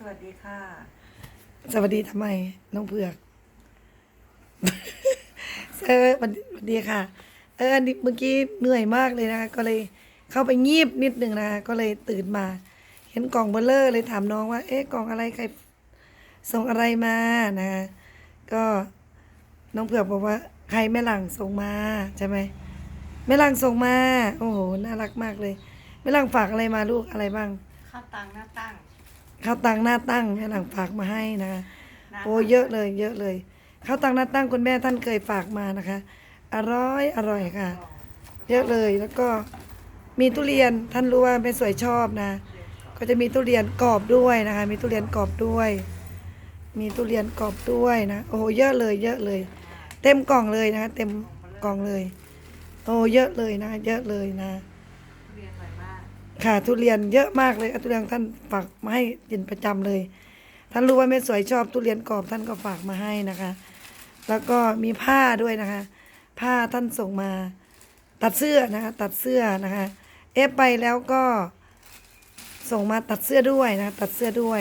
สวัสดีค่ะ สวัสดีทำไม น้องเผือก เออสวัสดีสวัสดีค่ะ เอออันนี้เมื่อกี้เหนื่อยมากเลยนะคะก็เลยเข้าไปงีบนิดหนึ่งนะคะก็เลยตื่นมา เห็นกล่องเบลเลอร์เลยถามน้องว่า เอ๊ะกล่องอะไรใครส่งอะไรมานะคะก็น้องเผือกบอกว่า ใครแม่หลังส่งมาใช่ไหมแม่หลังส่งมา โอ้โหน่ารักมากเลยแม่หลังฝากอะไรมาลูกอะไรบ้าง ข้าวตังหน้าตั้ง ข้าวตังหน้าตั้งแม่หลังฝากมาให้นะคะหน้าโอ้เยอะเลย เยอะเลยข้าวตังหน้าตั้งคุณแม่ท่านเคยฝากมานะคะ อร่อยอร่อยค่ะ เยอะเลยแล้วก็มีทุเรียนท่านรู้ว่าเป็นสวยชอบนะ ก็จะมีทุเรียนกรอบด้วยนะคะ มีทุเรียนกรอบด้วย มีทุเรียนกรอบด้วยนะโอ้โหเยอะเลย เยอะเลย เต็มกล่องเลยนะคะเต็มกล่องเลย โอ้เยอะเลยนะ เยอะเลยนะ ค่ะทุเรียนเยอะมากเลยทุเรียนท่านฝากมาให้กินประจำเลย ท่านรู้ว่าแม่สวยชอบทุเรียนกรอบท่านก็ฝากมาให้นะคะ แล้วก็มีผ้าด้วยนะคะ ผ้าท่านส่งมา ตัดเสื้อนะคะ ตัดเสื้อนะคะ เอฟไปแล้วก็ส่งมาตัดเสื้อด้วยนะตัดเสื้อด้วย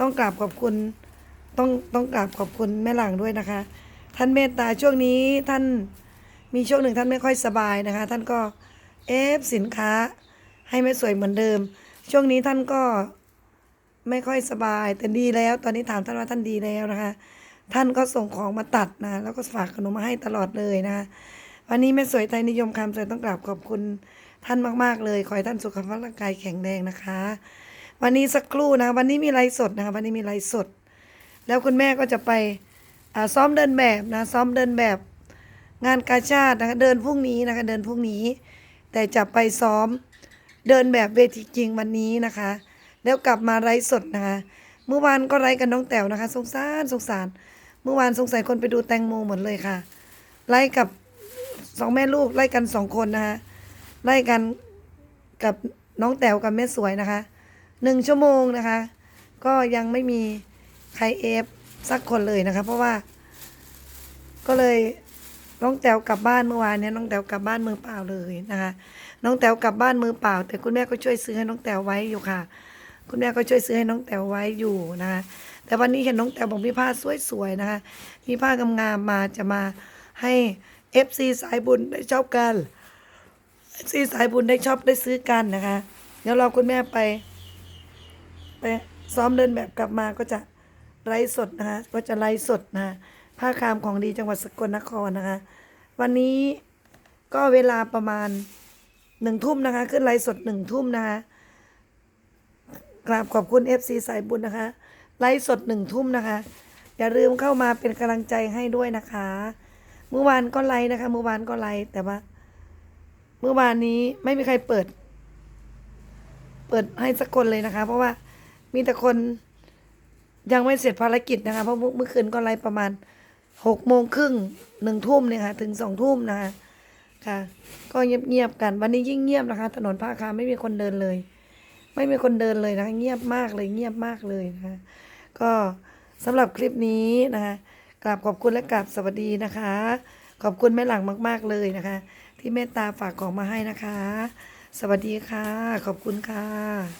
ต้องกราบขอบคุณต้องต้องกราบขอบคุณแม่หลังด้วยนะคะ ท่านเมตตาช่วงนี้ท่านมีช่วงหนึ่งท่านไม่ค่อยสบายนะคะ ท่านก็เอฟสินค้า ให้แม่สวยเหมือนเดิม ช่วงนี้ท่านก็ไม่ค่อยสบาย แต่ดีแล้ว ตอนนี้ถามท่านว่าท่านดีแล้วนะคะ ท่านก็ส่งของมาตัดนะ แล้วก็ฝากขนมมาให้ตลอดเลยนะ วันนี้แม่สวยไทยนิยมคำสวยต้องกราบขอบคุณท่านมากๆ เลย ขอให้ท่านสุขภาพร่างกายแข็งแรงนะคะ วันนี้สักครู่นะ วันนี้มีไลฟ์สดนะคะวันนี้มีไลฟ์สด แล้วคุณแม่ก็จะไปซ้อมเดินแบบนะ ซ้อมเดินแบบ งานกาชาตินะคะ เดินพรุ่งนี้นะคะ เดินพรุ่งนี้ แต่จะไปซ้อม เดินแบบเวทีจริงวันนี้นะคะ แล้วกลับมาไลฟ์สดนะคะ เมื่อวานก็ไลฟ์กันน้องแต๋วนะคะ สงสารสงสาร เมื่อวานสงสัยคนไปดูแตงโมหมดเลยค่ะ ไล่กับสองแม่ลูกไล่กันสองคนนะคะไล่กันกับน้องแต๋วกับแม่สวยนะคะหนึ่งชั่วโมงนะคะ ก็ยังไม่มีใครเอฟสักคนเลยนะคะ เพราะว่า ก็เลย น้องแต๋วกลับบ้านเมื่อวานเนี้ยน้องแต๋วกลับบ้านมือเปล่าเลยนะคะ น้องแต๋วกลับบ้านมือเปล่า แต่คุณแม่ก็ช่วยซื้อให้น้องแต๋วไว้อยู่ค่ะ คุณแม่ก็ช่วยซื้อให้น้องแต๋วไว้อยู่นะคะ แต่วันนี้เห็นน้องแต๋วบอกมีผ้าสวยๆนะคะมีผ้างามๆมาจะมาให้เอฟซีสายบุญได้ชอบกันเอฟซีสายบุญได้ชอบได้ซื้อกันนะคะ เดี๋ยวรอคุณแม่ไป ไปซ้อมเดินแบบกลับมาก็จะไลฟ์สดนะคะก็จะไลฟ์สดนะคะ ผ้าคามของดีจังหวัดสกลนครนะคะ วันนี้ก็เวลาประมาณหนึ่งทุ่มนะคะ ขึ้นไลฟ์สดหนึ่งทุ่มนะคะกราบขอบคุณ FC สายบุญนะคะ ไลฟ์สดหนึ่งทุ่มนะคะ อย่าลืมเข้ามาเป็นกำลังใจให้ด้วยนะคะ เมื่อวานก็ไลฟ์นะคะ เมื่อวานก็ไลฟ์แต่ว่า เมื่อวานนี้ไม่มีใครเปิด เปิดให้สักคนเลยนะคะ เพราะว่ามีแต่คนยังไม่เสร็จภารกิจนะคะ เพราะเมื่อเมื่อคืนก็ไลฟ์ประมาณ หกโมงครึ่งหนึ่งทุ่มเนี่ยค่ะ ถึงสองทุ่มนะคะค่ะ ก็เงียบๆกัน วันนี้ยิ่งเงียบนะคะ ถนนผ้าคามไม่มีคนเดินเลย ไม่มีคนเดินเลยนะคะ เงียบมากเลย เงียบมากเลยนะคะ ก็สำหรับคลิปนี้นะคะกราบขอบคุณและกราบสวัสดีนะคะ ขอบคุณแม่หลังมาก ๆเลยนะคะ ที่เมตตาฝากของมาให้นะคะ สวัสดีค่ะ ขอบคุณค่ะ